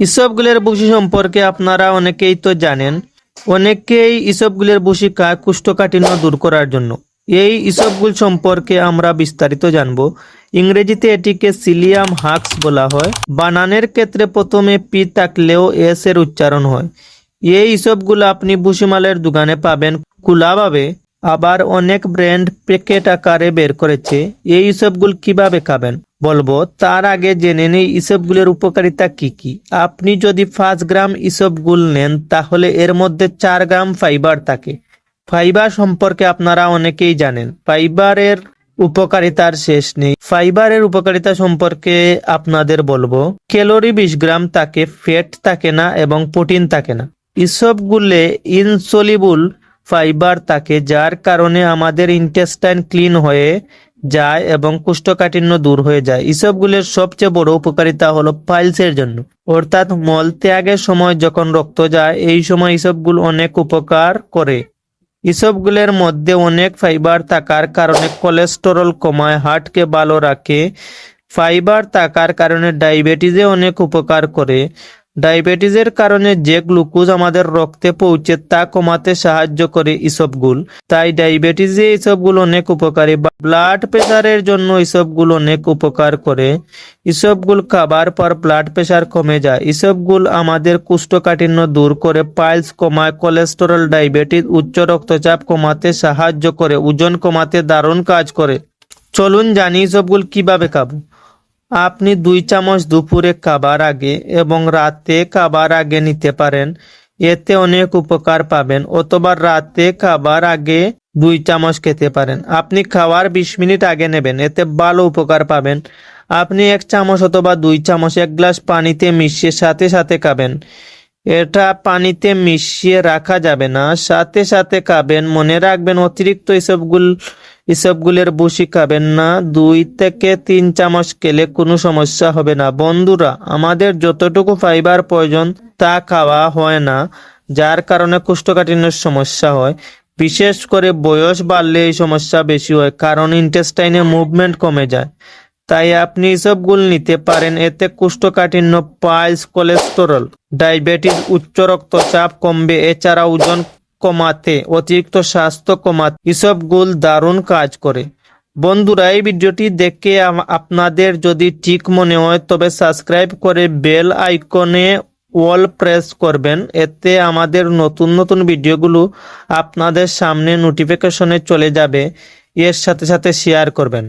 ইসবগুলের বসি সম্পর্কে আপনারা অনেকেই তো জানেন, অনেকেই ইসবগুলের বসি খায় কুষ্ঠকাঠিন্য দূর করার জন্য। এই ইসবগুল সম্পর্কে আমরা বিস্তারিত জানব। ইংরেজিতে এটিকে সিলিয়াম হাক্স বলা হয়। বানানের ক্ষেত্রে প্রথমে পি থাকলেও এস এর উচ্চারণ হয়। এই ইসবগুলো আপনি ভুসিমালের দোকানে পাবেন খোলাভাবে আবার অনেক ব্র্যান্ড প্যাকেট আকারে বের করেছে। এই ইসবগুল কীভাবে খাবেন? বলব, তার আগে জেনে নেই ইসবগুলের উপকারিতা কি কি। আপনি যদি পাঁচ গ্রাম ইসবগুল নেন, তাহলে এর মধ্যে চার গ্রাম ফাইবার থাকে। ফাইবার সম্পর্কে আপনারা অনেকেই জানেন। ফাইবারের উপকারিতার শেষ নেই। ফাইবারের উপকারিতা সম্পর্কে আপনাদের বলব, ক্যালোরি বিশ গ্রাম থাকে, ফ্যাট থাকে না এবং প্রোটিন থাকে না। এসবগুলে ইনসলিবল ফাইবার থাকে, যার কারণে আমাদের ইন্টেস্টাইন ক্লিন হয়ে যায় এবং কোষ্ঠকাঠিন্য দূর হয়ে যায়। এসবগুলোর সবচেয়ে বড় উপকারিতা হলো পাইলসের জন্য। অর্থাৎ মল ত্যাগের সময় যখন রক্ত যায়, এই সময় এসবগুলো অনেক উপকার করে। এসবগুলোর মধ্যে অনেক ফাইবার থাকার কারণে কোলেস্টেরল কমায়, হার্টকে ভালো রাখে। ফাইবার থাকার কারণে ডায়াবেটিসে অনেক উপকার করে। ডায়াবেটিসের কারণে যে গ্লুকোজ আমাদের রক্তে পৌঁছে তা কমাতে সাহায্য করে ইসবগুল তাই ডায়াবেটিসে ইসবগুল অনেক উপকারী। ব্লাড প্রেশারের জন্য ইসবগুল অনেক উপকার করে। ইসবগুল খাবার পর ব্লাড প্রেশার কমে যায়। ইসবগুল আমাদের কুষ্ঠকাঠিন্য দূর করে পাইলস কমায় কোলেস্টেরল ডায়াবেটিস উচ্চ রক্তচাপ কমাতে সাহায্য করে, ওজন কমাতে দারুণ কাজ করে। চলুন জানি ইসবগুল কীভাবে খাব। আপনি দুই চামচ দুপুরে খাবার আগে এবং রাতে খাবার আগে নিতে পারেন। এতে অনেক উপকার পাবেন অথবা রাতে খাবার আগে দুই চামচ খেতে পারেন। আপনি খাওয়ার বিশ মিনিট আগে নেবেন, এতে ভালো উপকার পাবেন। আপনি এক চামচ অথবা দুই চামচ এক গ্লাস পানিতে মিশিয়ে সাথে সাথে খাবেন। এটা পানিতে মিশিয়ে রাখা যাবে না, সাথে সাথে খাবেন। মনে রাখবেন অতিরিক্ত এসবগুল এসবগুলের বসি খাবেন না। দুই থেকে তিন চামচ খেলে কোনো সমস্যা হবে না। বন্ধুরা, আমাদের যতটুকু ফাইবার প্রয়োজন তা খাওয়া হয় না, যার কারণে কোষ্ঠকাঠিন্যের সমস্যা হয়। বিশেষ করে বয়স বাড়লে এই সমস্যা বেশি হয়, কারণ ইন্টেস্টাইনে মুভমেন্ট কমে যায়। তাই আপনি এসবগুলো নিতে পারেন। এতে কোষ্ঠকাঠিন্য, পাইলস কোলেস্টেরল ডায়াবেটিস উচ্চ রক্তচাপ কমবে। এছাড়া ওজন কমাতে, অতিরিক্ত স্বাস্থ্য কমাতে এসব গুল দারুণ কাজ করে। বন্ধুরা, এই ভিডিওটি দেখে আপনাদের যদি ঠিক মনে হয়, তবে সাবস্ক্রাইব করে বেল আইকনে ওয়াল প্রেস করবেন। এতে আমাদের নতুন নতুন ভিডিওগুলো আপনাদের সামনে নোটিফিকেশনে চলে যাবে। এর সাথে সাথে শেয়ার করবেন।